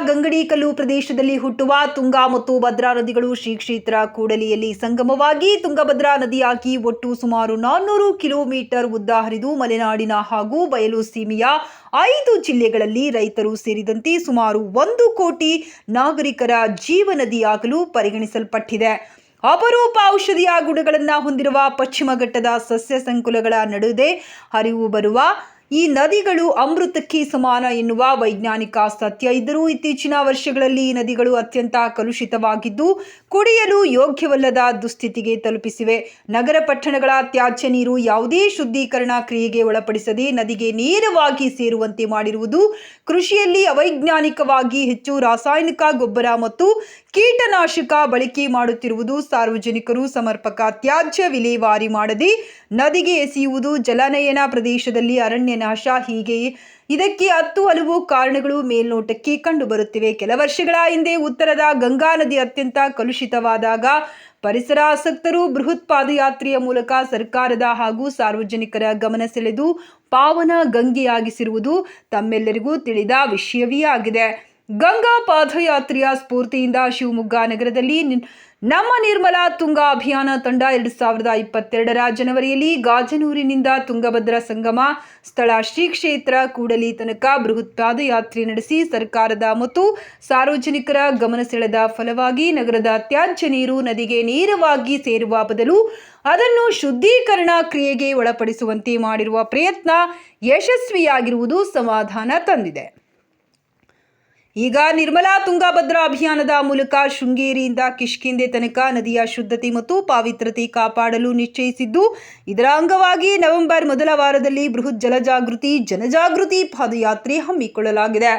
ಗಂಗಡಿಕಲ್ಲು ಪ್ರದೇಶದಲ್ಲಿ ಹುಟ್ಟುವ ತುಂಗಾ ಮತ್ತು ಭದ್ರಾ ನದಿಗಳು ಶ್ರೀ ಕ್ಷೇತ್ರ ಕೂಡಲಿಯಲ್ಲಿ ಸಂಗಮವಾಗಿ ತುಂಗಭದ್ರಾ ನದಿಯಾಗಿ ಒಟ್ಟು ಸುಮಾರು ನಾನ್ನೂರು ಕಿಲೋಮೀಟರ್ ಉದ್ದ ಹರಿದು ಮಲೆನಾಡಿನ ಹಾಗೂ ಬಯಲು ಸೀಮೆಯ ಐದು ಜಿಲ್ಲೆಗಳಲ್ಲಿ ರೈತರು ಸೇರಿದಂತೆ ಸುಮಾರು ಒಂದು ಕೋಟಿ ನಾಗರಿಕರ ಜೀವನದಿಯಾಗಲು ಪರಿಗಣಿಸಲ್ಪಟ್ಟಿದೆ. ಅಪರೂಪ ಔಷಧಿಯ ಗುಣಗಳನ್ನು ಹೊಂದಿರುವ ಪಶ್ಚಿಮ ಘಟ್ಟದ ಸಸ್ಯ ಸಂಕುಲಗಳ ನಡುವೆ ಹರಿವು ಬರುವ ಈ ನದಿಗಳು ಅಮೃತಕ್ಕೆ ಸಮಾನ ಎನ್ನುವ ವೈಜ್ಞಾನಿಕ ಸತ್ಯ ಇದ್ದರೂ ಇತ್ತೀಚಿನ ವರ್ಷಗಳಲ್ಲಿ ಈ ನದಿಗಳು ಅತ್ಯಂತ ಕಲುಷಿತವಾಗಿದ್ದು ಕುಡಿಯಲು ಯೋಗ್ಯವಲ್ಲದ ದುಸ್ಥಿತಿಗೆ ತಲುಪಿಸಿವೆ. ನಗರ ಪಟ್ಟಣಗಳ ತ್ಯಾಜ್ಯ ನೀರು ಯಾವುದೇ ಶುದ್ಧೀಕರಣ ಕ್ರಿಯೆಗೆ ಒಳಪಡಿಸದೆ ನದಿಗೆ ನೇರವಾಗಿ ಸೇರುವಂತೆ ಮಾಡಿರುವುದು ಕೃಷಿಯಲ್ಲಿ ಅವೈಜ್ಞಾನಿಕವಾಗಿ ಹೆಚ್ಚು ರಾಸಾಯನಿಕ ಗೊಬ್ಬರ ಮತ್ತು ಕೀಟನಾಶಕ ಬಳಕೆ ಮಾಡುತ್ತಿರುವುದು ಸಾರ್ವಜನಿಕರು ಸಮರ್ಪಕ ತ್ಯಾಜ್ಯ ವಿಲೇವಾರಿ ಮಾಡದೆ ನದಿಗೆ ಎಸೆಯುವುದು ಜಲನಯನ ಪ್ರದೇಶದಲ್ಲಿ ಅರಣ್ಯ ನಾಶ ಹೀಗೆ ಇದಕ್ಕೆ ಹತ್ತು ಹಲವು ಕಾರಣಗಳು ಮೇಲ್ನೋಟಕ್ಕೆ ಕಂಡುಬರುತ್ತಿವೆ. ಕೆಲ ವರ್ಷಗಳ ಹಿಂದೆ ಉತ್ತರದ ಗಂಗಾ ನದಿ ಅತ್ಯಂತ ಕಲುಷಿತವಾದಾಗ ಪರಿಸರ ಆಸಕ್ತರು ಬೃಹತ್ ಪಾದಯಾತ್ರೆಯ ಮೂಲಕ ಸರ್ಕಾರದ ಹಾಗೂ ಸಾರ್ವಜನಿಕರ ಗಮನ ಸೆಳೆದು ಪಾವನ ಗಂಗೆಯಾಗಿಸಿರುವುದು ತಮ್ಮೆಲ್ಲರಿಗೂ ತಿಳಿದ ವಿಷಯವೇ ಆಗಿದೆ. ಗಂಗಾ ಪಾದಯಾತ್ರೆಯ ಸ್ಫೂರ್ತಿಯಿಂದ ಶಿವಮೊಗ್ಗ ನಗರದಲ್ಲಿ ನಮ್ಮ ನಿರ್ಮಲಾ ತುಂಗಾ ಅಭಿಯಾನ ತಂಡ ಎರಡು ಸಾವಿರದ ಇಪ್ಪತ್ತೆರಡರ ಜನವರಿಯಲ್ಲಿ ಗಾಜನೂರಿನಿಂದ ತುಂಗಭದ್ರಾ ಸಂಗಮ, ಸ್ಥಳ ಶ್ರೀ ಕ್ಷೇತ್ರ, ಕೂಡಲಿ ತನಕ ಬೃಹತ್ ಪಾದಯಾತ್ರೆ ನಡೆಸಿ ಸರ್ಕಾರದ ಮತ್ತು ಸಾರ್ವಜನಿಕರ ಗಮನ ಸೆಳೆದ ಫಲವಾಗಿ ನಗರದ ತ್ಯಾಜ್ಯ ನೀರು ನದಿಗೆ ನೇರವಾಗಿ ಸೇರುವ ಬದಲು ಅದನ್ನು ಶುದ್ಧೀಕರಣ ಕ್ರಿಯೆಗೆ ಒಳಪಡಿಸುವಂತೆ ಮಾಡಿರುವ ಪ್ರಯತ್ನ ಯಶಸ್ವಿಯಾಗಿರುವುದು ಸಮಾಧಾನ ತಂದಿದೆ. ಈಗ ನಿರ್ಮಲಾ ತುಂಗಭದ್ರಾ ಅಭಿಯಾನದ ಮೂಲಕ ಶೃಂಗೇರಿಯಿಂದ ಕಿಷ್ಕಿಂದೆ ತನಕ ನದಿಯ ಶುದ್ಧತೆ ಮತ್ತು ಪಾವಿತ್ರತೆ ಕಾಪಾಡಲು ನಿಶ್ಚಯಿಸಿದ್ದು, ಇದರ ಅಂಗವಾಗಿ ನವೆಂಬರ್ ಮೊದಲ ವಾರದಲ್ಲಿ ಬೃಹತ್ ಜಲಜಾಗೃತಿ, ಜನಜಾಗೃತಿ ಪಾದಯಾತ್ರೆ ಹಮ್ಮಿಕೊಳ್ಳಲಾಗಿದೆ.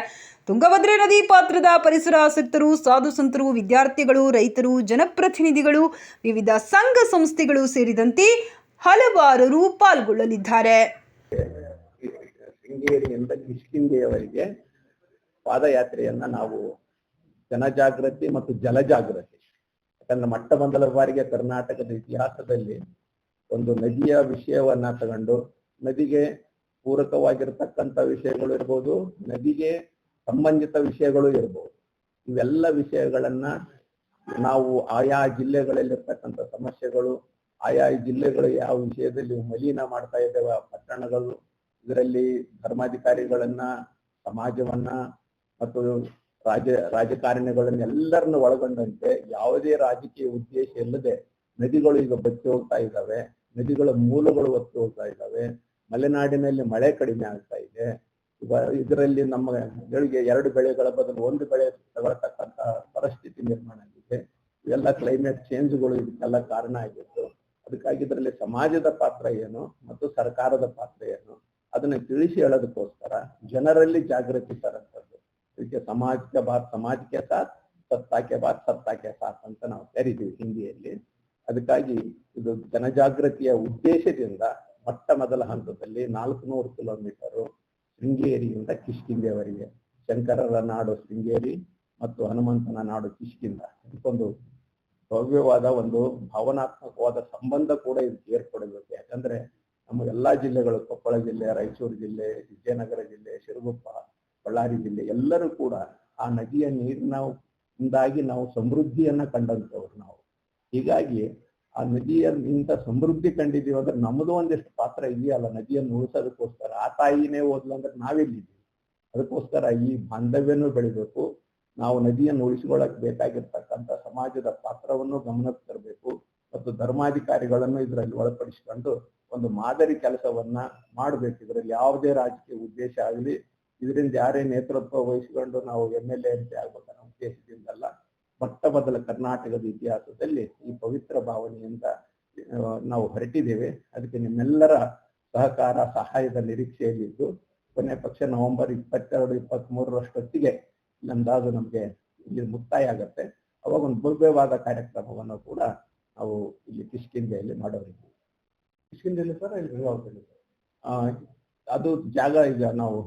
ತುಂಗಭದ್ರಾ ನದಿ ಪಾತ್ರದ ಪರಿಸರ ಆಸಕ್ತರು, ಸಾಧು ಸಂತರು, ವಿದ್ಯಾರ್ಥಿಗಳು, ರೈತರು, ಜನಪ್ರತಿನಿಧಿಗಳು, ವಿವಿಧ ಸಂಘ ಸಂಸ್ಥೆಗಳು ಸೇರಿದಂತೆ ಹಲವಾರರು ಪಾಲ್ಗೊಳ್ಳಲಿದ್ದಾರೆ. ಪಾದಯಾತ್ರೆಯನ್ನ ನಾವು ಜನಜಾಗೃತಿ ಮತ್ತು ಜಲಜಾಗೃತಿ, ಯಾಕಂದ್ರೆ ಮಟ್ಟ ಮೊದಲ ಬಾರಿಗೆ ಕರ್ನಾಟಕದ ಇತಿಹಾಸದಲ್ಲಿ ಒಂದು ನದಿಯ ವಿಷಯವನ್ನ ತಗೊಂಡು ನದಿಗೆ ಪೂರಕವಾಗಿರ್ತಕ್ಕಂಥ ವಿಷಯಗಳು ಇರ್ಬೋದು, ನದಿಗೆ ಸಂಬಂಧಿತ ವಿಷಯಗಳು ಇರ್ಬೋದು. ಇವೆಲ್ಲ ವಿಷಯಗಳನ್ನ ನಾವು ಆಯಾ ಜಿಲ್ಲೆಗಳಲ್ಲಿರ್ತಕ್ಕಂಥ ಸಮಸ್ಯೆಗಳು, ಆಯಾ ಜಿಲ್ಲೆಗಳು ಯಾವ ವಿಷಯದಲ್ಲಿ ಮಲೀನ ಮಾಡ್ತಾ ಇದ್ದೇವೆ ಪಟ್ಟಣಗಳು, ಇದರಲ್ಲಿ ಧರ್ಮಾಧಿಕಾರಿಗಳನ್ನ, ಸಮಾಜವನ್ನ ಮತ್ತು ರಾಜ ರಾಜಕಾರಣಿಗಳನ್ನ ಎಲ್ಲರನ್ನ ಒಳಗೊಂಡಂತೆ ಯಾವುದೇ ರಾಜಕೀಯ ಉದ್ದೇಶ ಇಲ್ಲದೆ ನದಿಗಳು ಈಗ ಬತ್ತಿ ಹೋಗ್ತಾ ಇದ್ದಾವೆ. ನದಿಗಳ ಮೂಲಗಳು ಒತ್ತಿ ಹೋಗ್ತಾ ಇದ್ದಾವೆ. ಮಲೆನಾಡಿನಲ್ಲಿ ಮಳೆ ಕಡಿಮೆ ಆಗ್ತಾ ಇದೆ. ಇದರಲ್ಲಿ ನಮ್ಮ ಗಳಿಗೆ ಎರಡು ಬೆಳೆಗಳ ಬದಲು ಒಂದು ಬೆಳೆ ತಗೊಳ್ತಕ್ಕಂತ ಪರಿಸ್ಥಿತಿ ನಿರ್ಮಾಣ ಆಗಿದೆ. ಇವೆಲ್ಲ ಕ್ಲೈಮೇಟ್ ಚೇಂಜ್ಗಳು ಇದಕ್ಕೆಲ್ಲ ಕಾರಣ ಆಗಿತ್ತು ಅದಕ್ಕಾಗಿ ಇದರಲ್ಲಿ ಸಮಾಜದ ಪಾತ್ರ ಏನು ಮತ್ತು ಸರ್ಕಾರದ ಪಾತ್ರ ಏನು, ಅದನ್ನ ತಿಳಿಸಿ ಹೇಳೋದಕ್ಕೋಸ್ಕರ ಜನರಲ್ಲಿ ಜಾಗೃತಿ ಇದಕ್ಕೆ ಸಮಾಜಕ್ಕೆ ಬಾತ್ ಸಮಾಜಕ್ಕೆ ಸಾಥ್ ಸತ್ತಾಕೆ ಬಾತ್ ಸತ್ತಾಕೆ ಸಾಥ್ ಅಂತ ನಾವು ಕರಿತೀವಿ ಹಿಂದಿಯಲ್ಲಿ ಅದಕ್ಕಾಗಿ ಇದು ಜನಜಾಗೃತಿಯ ಉದ್ದೇಶದಿಂದ ಮೊಟ್ಟ ಮೊದಲ ಹಂತದಲ್ಲಿ ನಾಲ್ಕುನೂರು ಕಿಲೋಮೀಟರು ಶೃಂಗೇರಿಯಿಂದ ಕಿಷ್ಕಿಂದೆವರೆಗೆ ಶಂಕರರ ನಾಡು ಶೃಂಗೇರಿ ಮತ್ತು ಹನುಮಂತನ ನಾಡು ಕಿಷ್ಕಿಂದ। ಇದಕ್ಕೊಂದು ಭವ್ಯವಾದ ಒಂದು ಭಾವನಾತ್ಮಕವಾದ ಸಂಬಂಧ ಕೂಡ ಇದಕ್ಕೆ ಏರ್ಪಡಬೇಕು ಯಾಕಂದ್ರೆ ನಮ್ಮ ಎಲ್ಲಾ ಜಿಲ್ಲೆಗಳು, ಕೊಪ್ಪಳ ಜಿಲ್ಲೆ, ರಾಯಚೂರು ಜಿಲ್ಲೆ, ವಿಜಯನಗರ ಜಿಲ್ಲೆ, ಶಿರಗುಪ್ಪ ಬಳ್ಳಾರಿ ಜಿಲ್ಲೆ ಎಲ್ಲರೂ ಕೂಡ ಆ ನದಿಯ ನೀರಿನ ಇಂದಾಗಿ ನಾವು ಸಮೃದ್ಧಿಯನ್ನ ಕಂಡಂತವ್ರು ನಾವು. ಹೀಗಾಗಿ ಆ ನದಿಯ ಇಂಥ ಸಮೃದ್ಧಿ ಕಂಡಿದೀವಿ ಅಂದ್ರೆ ನಮ್ಮದು ಒಂದಿಷ್ಟು ಪಾತ್ರ ಇದೆಯಲ್ಲ ನದಿಯನ್ನು ಉಳಿಸೋದಕ್ಕೋಸ್ಕರ ಆ ತಾಯಿನೇ ಹೋದ್ಲು ಅಂದ್ರೆ ನಾವೆಲ್ಲಿದ್ದೀವಿ. ಅದಕ್ಕೋಸ್ಕರ ಈ ಬಾಂಧವ್ಯನೂ ಬೆಳಿಬೇಕು. ನಾವು ನದಿಯನ್ನು ಉಳಿಸಿಕೊಳ್ಳಕ್ ಬೇಕಾಗಿರ್ತಕ್ಕಂಥ ಸಮಾಜದ ಪಾತ್ರವನ್ನು ಗಮನಕ್ಕೆ ತರಬೇಕು ಮತ್ತು ಧರ್ಮಾಧಿಕಾರಿಗಳನ್ನು ಇದರಲ್ಲಿ ಒಳಪಡಿಸಿಕೊಂಡು ಒಂದು ಮಾದರಿ ಕೆಲಸವನ್ನ ಮಾಡಬೇಕು. ಇದರಲ್ಲಿ ಯಾವುದೇ ರಾಜಕೀಯ ಉದ್ದೇಶ ಆಗಲಿ ಇದರಿಂದ ಯಾರೇ ನೇತೃತ್ವ ವಹಿಸಿಕೊಂಡು ನಾವು ಎಂ ಎಲ್ ಎ ಅಂತ ಆಗ್ಬೇಕನ್ನೋ ಉದ್ದೇಶದಿಂದಲ್ಲ ಮೊಟ್ಟ ಮೊದಲ ಕರ್ನಾಟಕದ ಇತಿಹಾಸದಲ್ಲಿ ಈ ಪವಿತ್ರ ಭಾವನೆಯಿಂದ ನಾವು ಹೊರಟಿದ್ದೇವೆ. ಅದಕ್ಕೆ ನಿಮ್ಮೆಲ್ಲರ ಸಹಕಾರ, ಸಹಾಯದ ನಿರೀಕ್ಷೆಯಲ್ಲಿದ್ದು ಕೊನೆ ಪಕ್ಷ ನವೆಂಬರ್ ಇಪ್ಪತ್ತೆರಡು ಇಪ್ಪತ್ತ್ ಮೂರರಷ್ಟೊತ್ತಿಗೆ ನಮ್ದಾದ್ರು ನಮಗೆ ಇಲ್ಲಿ ಮುಕ್ತಾಯ ಆಗತ್ತೆ. ಅವಾಗ ಒಂದು ಭವ್ಯವಾದ ಕಾರ್ಯಕ್ರಮವನ್ನು ಕೂಡ ನಾವು ಇಲ್ಲಿ ಕಿಷ್ಕಿಂದೆಯಲ್ಲಿ ಮಾಡೋರಿದ್ದೀವಿ. ಕಿಷ್ಕಿಂದೆಯಲ್ಲಿ ಸರ್ ಇಲ್ಲಿ ಅದು ಜಾಗ ಈಗ ನಾವು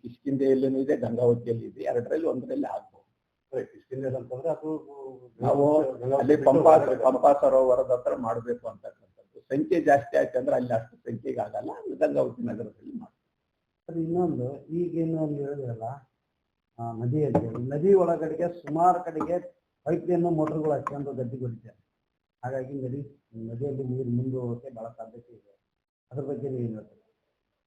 ಕಿಷ್ಕಿಂದೆಯಲ್ಲೂ ಇದೆ ಗಂಗಾವತಿಯಲ್ಲಿ ಇದೆ. ಎರಡರಲ್ಲಿ ಒಂದರಲ್ಲಿ ಆಗ್ಬೋದು. ಅಂತಂದ್ರೆ ಅದು ನಾವು ಅಲ್ಲಿ ಪಂಪಾ ಪಂಪಾ ಸರೋವರದ ಹತ್ರ ಮಾಡಬೇಕು ಅಂತಕ್ಕಂಥದ್ದು. ಸಂಖ್ಯೆ ಜಾಸ್ತಿ ಆಯ್ತು ಅಂದ್ರೆ ಅಲ್ಲಿ ಅಷ್ಟು ಸಂಖ್ಯೆಗೆ ಆಗಲ್ಲ ಗಂಗಾವತಿ ನಗರದಲ್ಲಿ ಮಾಡ್ತೀವಿ ಅದು ಇನ್ನೊಂದು ಈಗೇನು ಅಲ್ಲಿ ಹೇಳಿದ್ರಲ್ಲ ಆ, ನದಿಯಲ್ಲಿ ನದಿ ಒಳಗಡೆಗೆ ಸುಮಾರು ಕಡೆಗೆ ಪೈಪ್ ಲೈನ್ ಮೋಟರ್ಗಳು ಹಚ್ಕೊಂಡು ಗದ್ದೆ ಹೊಡಿತಾರೆ ಹಾಗಾಗಿ ನದಿ ನದಿಯಲ್ಲಿ ನೀರು ಮುಂದೆ ಹೋಗೋಕೆ ಬಹಳ ಸಾಧ್ಯತೆ ಇದೆ. ಅದ್ರ ಬಗ್ಗೆ ಏನು ಹೇಳ್ತೀರಿ?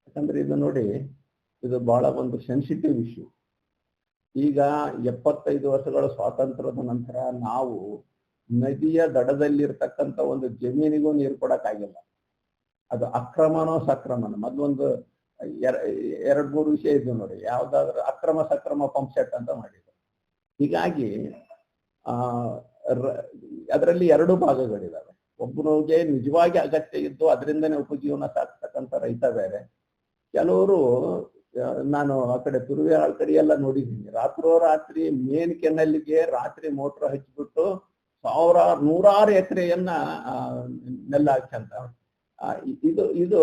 ಯಾಕಂದ್ರೆ ಇದು ನೋಡಿ, ಇದು ಬಹಳ ಒಂದು ಸೆನ್ಸಿಟಿವ್ ಇಶ್ಯೂ ಈಗ ಎಪ್ಪತ್ತೈದು ವರ್ಷಗಳ ಸ್ವಾತಂತ್ರ್ಯದ ನಂತರ ನಾವು ನದಿಯ ದಡದಲ್ಲಿರ್ತಕ್ಕಂಥ ಒಂದು ಜಮೀನಿಗೂ ನೀರು ಕೊಡಕ್ಕಾಗಿಲ್ಲ. ಅದು ಅಕ್ರಮನೋ ಸಕ್ರಮನ, ಮೊದಲೊಂದು ಎರ- ಎರಡ್ ಮೂರು ವಿಷಯ ಇದ್ವು ನೋಡಿ, ಯಾವ್ದಾದ್ರು ಅಕ್ರಮ ಸಕ್ರಮ ಪಂಪ್ ಸೆಟ್ ಅಂತ ಮಾಡಿದ್ರು. ಹೀಗಾಗಿ, ಆ ಅದರಲ್ಲಿ ಎರಡು ಭಾಗಗಳಿದಾವೆ. ಒಬ್ಬನಿಗೆ ನಿಜವಾಗಿ ಅಗತ್ಯ ಇದ್ದು, ಅದರಿಂದನೇ ಉಪಜೀವನ ಸಾಕ್ತಕ್ಕಂಥ ರೈತ ಬೇರೆ. ಕೆಲವರು ನಾನು ಆ ಕಡೆ ತುರುವೇಳ ಕಡೆ ಎಲ್ಲ ನೋಡಿದ್ದೀನಿ ರಾತ್ರೋರಾತ್ರಿ ಮೇನ್ ಕೆನಲ್ಗೆ ರಾತ್ರಿ ಮೋಟರ್ ಹಚ್ಚಿಬಿಟ್ಟು ಸಾವಿರಾರು ನೂರಾರು ಎಕರೆಯನ್ನ ನೆಲ್ಲ ಹಾಕಂತ ಆ, ಇದು ಇದು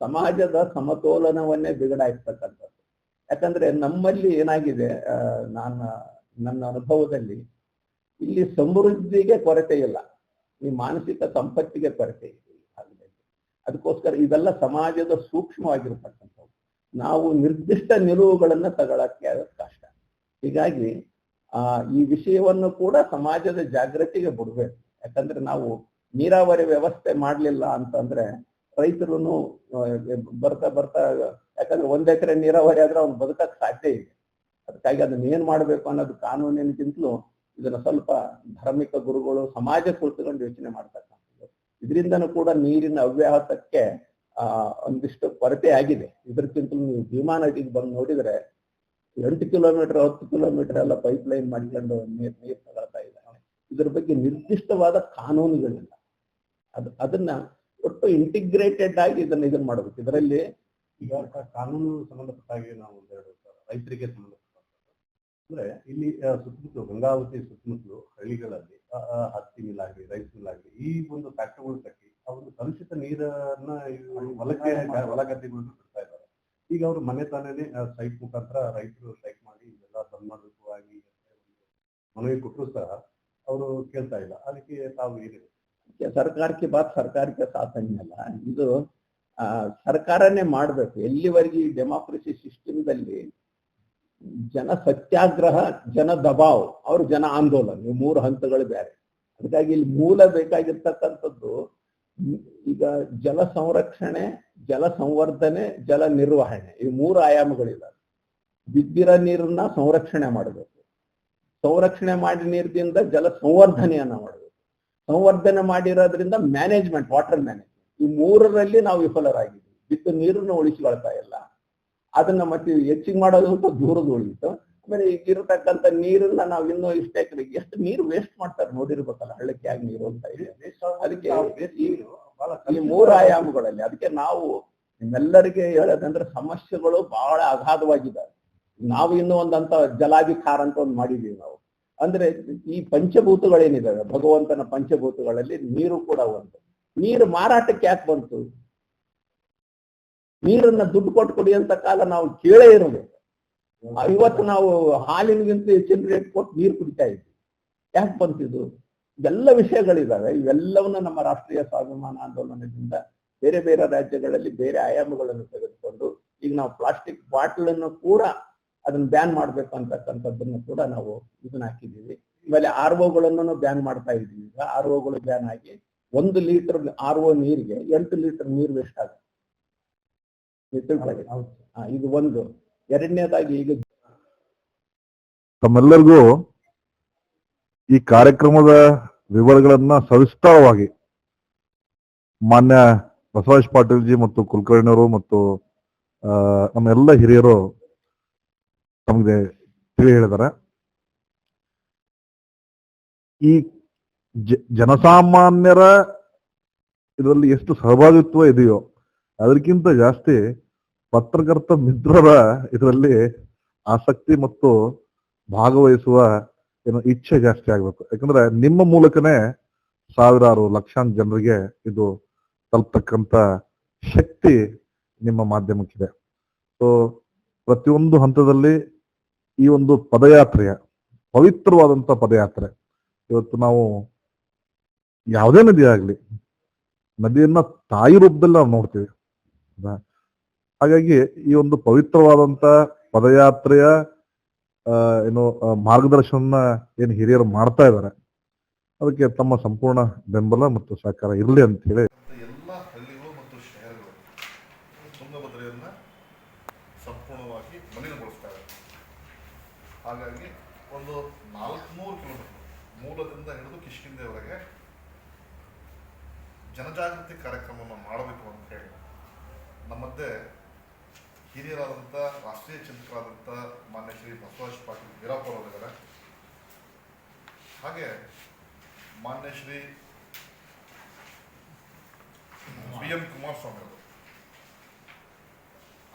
ಸಮಾಜದ ಸಮತೋಲನವನ್ನೇ ಬಿಗಡಾಯಿಸ್ತಕ್ಕಂಥದ್ದು. ಯಾಕಂದ್ರೆ ನಮ್ಮಲ್ಲಿ ಏನಾಗಿದೆ ನಾನು ನನ್ನ ಅನುಭವದಲ್ಲಿ ಇಲ್ಲಿ ಸಮೃದ್ಧಿಗೆ ಕೊರತೆ ಇಲ್ಲ ಈ ಮಾನಸಿಕ ಸಂಪತ್ತಿಗೆ ಕೊರತೆ ಇದೆ. ಅದಕ್ಕೋಸ್ಕರ ಇದೆಲ್ಲ ಸಮಾಜದ ಸೂಕ್ಷ್ಮವಾಗಿರ್ತಕ್ಕಂಥವು ನಾವು ನಿರ್ದಿಷ್ಟ ನಿಲುವುಗಳನ್ನ ತಗೊಳಕ್ಕೆ ಆಗೋದು ಕಷ್ಟ ಹೀಗಾಗಿ, ಆ, ಈ ವಿಷಯವನ್ನು ಕೂಡ ಸಮಾಜದ ಜಾಗೃತಿಗೆ ಬಿಡ್ಬೇಕು. ಯಾಕಂದ್ರೆ ನಾವು ನೀರಾವರಿ ವ್ಯವಸ್ಥೆ ಮಾಡ್ಲಿಲ್ಲ ಅಂತಂದ್ರೆ ರೈತರು ಬರ್ತಾ ಬರ್ತಾ, ಯಾಕಂದ್ರೆ ಒಂದ್ ಎಕರೆ ನೀರಾವರಿ ಆದ್ರೆ ಅವ್ನು ಬದುಕಕ್ಕೆ ಸಾಧ್ಯ ಇದೆ ಅದಕ್ಕಾಗಿ ಅದನ್ನ ಏನ್ ಮಾಡ್ಬೇಕು ಅನ್ನೋದು ಕಾನೂನಿನಗಿಂತಲೂ ಇದನ್ನ ಸ್ವಲ್ಪ ಧಾರ್ಮಿಕ ಗುರುಗಳು, ಸಮಾಜ ಕುಳಿತುಕೊಂಡು ಯೋಚನೆ ಮಾಡ್ತಕ್ಕಂಥದ್ದು. ಇದರಿಂದನೂ ಕೂಡ ನೀರಿನ ಅವ್ಯಾಹತಕ್ಕೆ, ಆ, ಒಂದಿಷ್ಟು ಕೊರತೆ ಆಗಿದೆ. ಇದಕ್ಕಿಂತಲೂ ನೀವು ಭೀಮಾ ನದಿಗೆ ಬಂದು ನೋಡಿದ್ರೆ, ಎಂಟು ಕಿಲೋಮೀಟರ್, ಹತ್ತು ಕಿಲೋಮೀಟರ್ ಎಲ್ಲ ಪೈಪ್ ಲೈನ್ ಮಾಡ್ಕೊಂಡು ನೀರು ನೀರು ತಗೊಳ್ತಾ ಇದ್ದಾರೆ ಇದ್ರ ಬಗ್ಗೆ ನಿರ್ದಿಷ್ಟವಾದ ಕಾನೂನುಗಳಿಲ್ಲ. ಅದು, ಅದನ್ನ ಒಟ್ಟು ಇಂಟಿಗ್ರೇಟೆಡ್ ಆಗಿ ಇದನ್ನ ಇದನ್ನ ಮಾಡಬೇಕು. ಇದರಲ್ಲಿ ಈಗ ಕಾನೂನು ಸಂಬಂಧಪಟ್ಟಾಗಿ ನಾವು ರೈತರಿಗೆ ಸಂಬಂಧಪಟ್ಟ ಅಂದ್ರೆ ಇಲ್ಲಿ ಸುತ್ತಮುತ್ತಲು ಗಂಗಾವತಿ ಸುತ್ತಮುತ್ತಲು ಹಳ್ಳಿಗಳಲ್ಲಿ ಹತ್ತಿ ಮಿಲ್ ಆಗಲಿ ರೈಸ್ ಮಿಲ್ ಆಗಲಿ ಈ ಒಂದು ಫ್ಯಾಕ್ಟರಿಗಳು ಕಟ್ಟಿ ಆ ಒಂದು ಕಲುಷಿತ ನೀರನ್ನ ಹೊಲಕ್ಕೆ ಹೊಲ ಗದ್ದೆಗಳನ್ನು ಬಿಡ್ತಾ ಇದ್ದಾರೆ. ಈಗ ಅವರು ಮನೆ ತಾನೇ ಸೈಟ್ ಮುಖಾಂತರ ರೈತರು ಸ್ಟ್ರೈಕ್ ಮಾಡಿ ಇದೆಲ್ಲ ಬಂದ್ ಮಾಡಬೇಕು ಆಗಿ ಮನವಿ ಕೊಟ್ಟರು ಸಹ ಅವರು ಕೇಳ್ತಾ ಇಲ್ಲ. ಅದಕ್ಕೆ ತಾವು ಏನಿದೆ? ಸರ್ಕಾರಕ್ಕೆ ಬಾತ್ ಸರ್ಕಾರಕ್ಕೆ ಕೆ ಸಾಥ್ ಇದು ಆ, ಸರ್ಕಾರನೇ ಮಾಡಬೇಕು. ಎಲ್ಲಿವರೆಗೆ ಈ ಡೆಮಾಕ್ರಸಿ ಸಿಸ್ಟಮ್ದಲ್ಲಿ ಜನ ಸತ್ಯಾಗ್ರಹ, ಜನ ದಬಾವ್, ಅವ್ರ ಜನ ಆಂದೋಲನ, ಇವು ಮೂರು ಹಂತಗಳು ಬೇರೆ. ಅದಕ್ಕಾಗಿ ಇಲ್ಲಿ ಮೂಲ ಬೇಕಾಗಿರ್ತಕ್ಕಂಥದ್ದು, ಈಗ ಜಲ ಸಂರಕ್ಷಣೆ, ಜಲ ಸಂವರ್ಧನೆ, ಜಲ ನಿರ್ವಹಣೆ, ಈ ಮೂರು ಆಯಾಮಗಳಿಲ್ಲ ಬಿದ್ದಿರೋ ನೀರನ್ನ ಸಂರಕ್ಷಣೆ ಮಾಡಬೇಕು. ಸಂರಕ್ಷಣೆ ಮಾಡಿ ನೀರಿನಿಂದ ಜಲ ಸಂವರ್ಧನೆಯನ್ನ ಮಾಡಬೇಕು. ಸಂವರ್ಧನೆ ಮಾಡಿರೋದ್ರಿಂದ ಮ್ಯಾನೇಜ್ಮೆಂಟ್, ವಾಟರ್ ಮ್ಯಾನೇಜ್ಮೆಂಟ್, ಈ ಮೂರರಲ್ಲಿ ನಾವು ವಿಫಲರಾಗಿದ್ದೀವಿ. ಬಿದ್ದು ನೀರನ್ನು ಉಳಿಸಿಕೊಳ್ತಾ ಇಲ್ಲ. ಅದನ್ನ ಮತ್ತೆ ಹೆಚ್ಚಿಗೆ ಮಾಡೋದು ಅಂತ ದೂರದ ಉಳಿಯಿತು ಆಮೇಲೆ ಈಗ ಇರತಕ್ಕಂತ ನೀರನ್ನ ನಾವ್ ಇನ್ನೂ ಇಷ್ಟೇ ಕಡೆ ಎಷ್ಟು ನೀರು ವೇಸ್ಟ್ ಮಾಡ್ತಾರೆ ನೋಡಿರ್ಬೇಕಲ್ಲ ಹಳ್ಳಕ್ಕೆ ಆಗಿ ನೀರು ಅಂತ ಹೇಳಿ. ಅದಕ್ಕೆ ಈ- ಮೂರು ಆಯಾಮಗಳಲ್ಲಿ ಅದಕ್ಕೆ ನಾವು ನಿಮ್ಮೆಲ್ಲರಿಗೆ ಹೇಳೋದಂದ್ರೆ ಸಮಸ್ಯೆಗಳು ಬಹಳ ಅಗಾಧವಾಗಿದ್ದಾವೆ. ನಾವು ಇನ್ನೂ ಒಂದಂತ ಜಲಾಧಿಕಾರ ಅಂತ ಒಂದು ಮಾಡಿದೀವಿ ನಾವು. ಅಂದ್ರೆ ಈ ಪಂಚಭೂತಗಳೇನಿದಾವೆ ಭಗವಂತನ ಪಂಚಭೂತಗಳಲ್ಲಿ ನೀರು ಕೂಡ ಒಂದು. ನೀರು ಮಾರಾಟಕ್ಕೆ ಯಾಕೆ ಬಂತು? ನೀರನ್ನ ದುಡ್ಡು ಕೊಟ್ಟು ಕುಡಿಯಂತ ಕಾಲ ನಾವು ಕೇಳೇ ಇರಬೇಕು ಇವತ್ತು ನಾವು ಹಾಲಿನಗಿಂತ ಹೆಚ್ಚಿನ ರೇಟ್ ಕೊಟ್ಟು ನೀರು ಕುಡಿತಾ ಇದ್ವಿ. ಯಾಕೆ ಬಂತಿದ್ದು ಇವೆಲ್ಲ ವಿಷಯಗಳಿದ್ದಾವೆ ಇವೆಲ್ಲವನ್ನ ನಮ್ಮ ರಾಷ್ಟ್ರೀಯ ಸ್ವಾಭಿಮಾನ ಆಂದೋಲನದಿಂದ ಬೇರೆ ಬೇರೆ ರಾಜ್ಯಗಳಲ್ಲಿ ಬೇರೆ ಆಯಾಮಗಳನ್ನು ತೆಗೆದುಕೊಂಡು ಈಗ ನಾವು ಪ್ಲಾಸ್ಟಿಕ್ ಬಾಟಲ್ ಅನ್ನು ಕೂಡ ಅದನ್ನ ಬ್ಯಾನ್ ಮಾಡ್ಬೇಕು ಅಂತಕ್ಕಂಥದ್ದನ್ನು ಕೂಡ ನಾವು ಇದನ್ನ ಹಾಕಿದ್ದೀವಿ. ಆಮೇಲೆ ಆರ್ ಒಗಳನ್ನು ಬ್ಯಾನ್ ಮಾಡ್ತಾ ಇದ್ದೀವಿ. ಈಗ ಆರ್ ಒಗಳು ಬ್ಯಾನ್ ಆಗಿ ಒಂದು ಲೀಟರ್ ಆರ್ ಒ ನೀರಿಗೆ ಎಂಟು ಲೀಟರ್ ನೀರು ವೇಸ್ಟ್ ಆಗುತ್ತೆ. ತಿಳ್ಕೊಳ್ಳಿ. ಇದು ಒಂದು. ಎರಡನೇದಾಗಿ ಈಗ ತಮ್ಮೆಲ್ಲರಿಗೂ ಈ ಕಾರ್ಯಕ್ರಮದ ವಿವರಗಳನ್ನ ಸವಿಸ್ತಾರವಾಗಿ ಮಾನ್ಯ ಬಸವರಾಜ್ ಪಾಟೀಲ್ ಜಿ ಮತ್ತು ಕುಲಕರ್ಣಿಯವರು ಮತ್ತು ಆ, ನಮ್ಮೆಲ್ಲ ಹಿರಿಯರು ನಮಗೆ ತಿಳಿ ಹೇಳಿದ್ದಾರೆ ಈ ಜನಸಾಮಾನ್ಯರ ಇದರಲ್ಲಿ ಎಷ್ಟು ಸಹಭಾಗಿತ್ವ ಇದೆಯೋ ಅದಕ್ಕಿಂತ ಜಾಸ್ತಿ ಪತ್ರಕರ್ತ ಮಿತ್ರರ ಇದರಲ್ಲಿ ಆಸಕ್ತಿ ಮತ್ತು ಭಾಗವಹಿಸುವ ಏನು ಇಚ್ಛೆ ಜಾಸ್ತಿ ಆಗ್ಬೇಕು. ಯಾಕಂದ್ರೆ ನಿಮ್ಮ ಮೂಲಕನೇ ಸಾವಿರಾರು ಲಕ್ಷಾಂತರ ಜನರಿಗೆ ಇದು ತಲುಪ್ತಕ್ಕಂತ ಶಕ್ತಿ ನಿಮ್ಮ ಮಾಧ್ಯಮಕ್ಕಿದೆ. ಸೊ ಪ್ರತಿಯೊಂದು ಹಂತದಲ್ಲಿ ಈ ಒಂದು ಪದಯಾತ್ರೆಯ ಪವಿತ್ರವಾದಂತ ಪದಯಾತ್ರೆ. ಇವತ್ತು ನಾವು ಯಾವುದೇ ನದಿ ಆಗ್ಲಿ ನದಿಯನ್ನ ತಾಯಿ ರೂಪದಲ್ಲಿ ನಾವು ನೋಡ್ತೀವಿ. ಹೌದಾ? ಹಾಗಾಗಿ ಈ ಒಂದು ಪವಿತ್ರವಾದಂತ ಪದಯಾತ್ರೆಯ ಏನು ಮಾರ್ಗದರ್ಶನ ಏನು ಹಿರಿಯರು ಮಾಡ್ತಾ ಇದ್ದಾರೆ ಅದಕ್ಕೆ ತಮ್ಮ ಸಂಪೂರ್ಣ ಬೆಂಬಲ ಮತ್ತು ಸಹಕಾರ ಇರಲಿ ಅಂತ ಹೇಳಿ. ಎಲ್ಲ ಹಳ್ಳಿಗಳು ಮತ್ತು ಶಹರಗಳು ತುಂಗಭದ್ರೆಯನ್ನು ಸಂಪೂರ್ಣವಾಗಿ ಮಲಿನಗೊಳಿಸ್ತಾರೆ. ಹಾಗಾಗಿ ಒಂದು ನಾಲ್ಕುನೂರು ಕಿಲೋಮೀಟರ್ ಮೂಲದಿಂದ ಹಿಡಿದು ಕಿಷ್ಕಿಂದೆವರೆಗೆ ಜನಜಾಗೃತಿ ಕಾರ್ಯಕ್ರಮವನ್ನು ಮಾಡಬೇಕು ಅಂತ ಹೇಳಿ. ನಮ್ಮ ಮಧ್ಯೆ ಹಿರಿಯರಾದಂಥ, ರಾಷ್ಟ್ರೀಯ ಚಿಂತಕರಾದಂಥ ಮಾನ್ಯ ಶ್ರೀ ಬಸವರಾಜ ಪಾಟೀಲ್ ವೀರಪ್ಪ ಅವರಿದ್ದಾರೆ. ಹಾಗೆ ಮಾನ್ಯ ಶ್ರೀ ಬಿ ಎಂ ಕುಮಾರಸ್ವಾಮಿ ಅವರು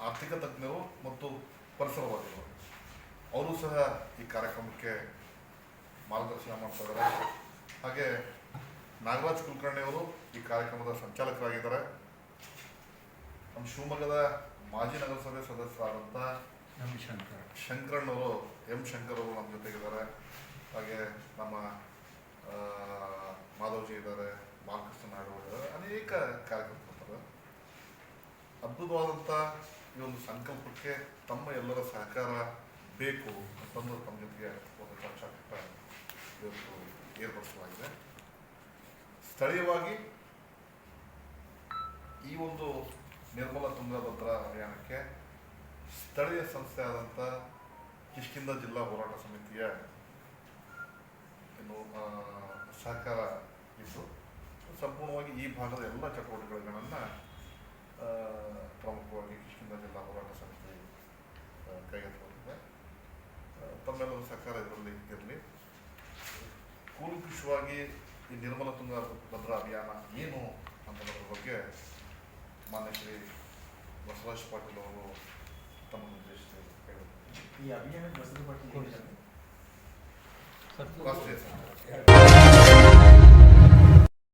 ಆರ್ಥಿಕ ತಜ್ಞರು ಮತ್ತು ಪರಿಸರವಾದಿಗಳು. ಅವರು ಸಹ ಈ ಕಾರ್ಯಕ್ರಮಕ್ಕೆ ಮಾರ್ಗದರ್ಶನ ಮಾಡ್ತಾ ಹಾಗೆ ನಾಗರಾಜ್ ಕುಲಕರ್ಣಿ ಅವರು ಈ ಕಾರ್ಯಕ್ರಮದ ಸಂಚಾಲಕರಾಗಿದ್ದಾರೆ. ನಮ್ಮ ಶಿವಮೊಗ್ಗದ ಮಾಜಿ ನಗರಸಭೆ ಸದಸ್ಯರಾದಂಥ ಶಂಕರಣ್ಣವರು ಎಂ. ಶಂಕರ್. ಅವರು ನಮ್ಮ ಜೊತೆಗಿದ್ದಾರೆ ಹಾಗೆ ನಮ್ಮ ಮಾಧವ್ಜಿ ಇದ್ದಾರೆ ಬಾಲಕೃಷ್ಣ ನಾಯ್ಡು ಇದ್ದಾರೆ. ಅನೇಕ ಕಾರ್ಯಕರ್ತರು ಅದ್ಭುತವಾದಂಥ ಈ ಒಂದು ಸಂಕಲ್ಪಕ್ಕೆ ತಮ್ಮ ಎಲ್ಲರ ಸಹಕಾರ ಬೇಕು ಅಂತಂದು ತಮ್ಮ ಜೊತೆಗೆ ಒಂದು ಚರ್ಚಾಕೂಟ ಇವತ್ತು ಏರ್ಪಡಿಸಲಾಗಿದೆ. ಸ್ಥಳೀಯವಾಗಿ ಈ ಒಂದು ನಿರ್ಮಲ ತುಂಗಭದ್ರಾ ಅಭಿಯಾನಕ್ಕೆ ಸ್ಥಳೀಯ ಸಂಸ್ಥೆ ಆದಂಥ ಕಿಷ್ಕಿಂದ ಜಿಲ್ಲಾ ಹೋರಾಟ ಸಮಿತಿಯ ಏನು ಸಹಕಾರ ಇತ್ತು. ಸಂಪೂರ್ಣವಾಗಿ ಈ ಭಾಗದ ಎಲ್ಲ ಚಟುವಟಿಕೆಗಳನ್ನು ಪ್ರಮುಖವಾಗಿ ಕಿಷ್ಕಿಂದ ಜಿಲ್ಲಾ ಹೋರಾಟ ಸಮಿತಿ ಕೈಗೆತ್ತಿದೆ ತಮ್ಮೆಲ್ಲರ ಸಹಕಾರ ಇದರಲ್ಲಿ ಇರಲಿ. ಕೂಲಂಕುಷವಾಗಿ ಈ ನಿರ್ಮಲ ತುಂಗ ಭದ್ರಾ ಅಭಿಯಾನ ಏನು ಅನ್ನೋದ್ರ ಬಗ್ಗೆ ಮಾನ್ಯ ಶ್ರೀ ಬಸವರಾಜ ಪಾಟೀಲ್ ಅವರು ತಮ್ಮನ್ನು ಉದ್ದೇಶಿಸಿ ಹೇಳಿದರು ಈ ಅಭಿಯಾನ ಬಸವ ಪಾಟೀಲ್ ಹೇಳಿದ್ದಾರೆ. ರಾಷ್ಟ್ರೀಯ ಸಂಘ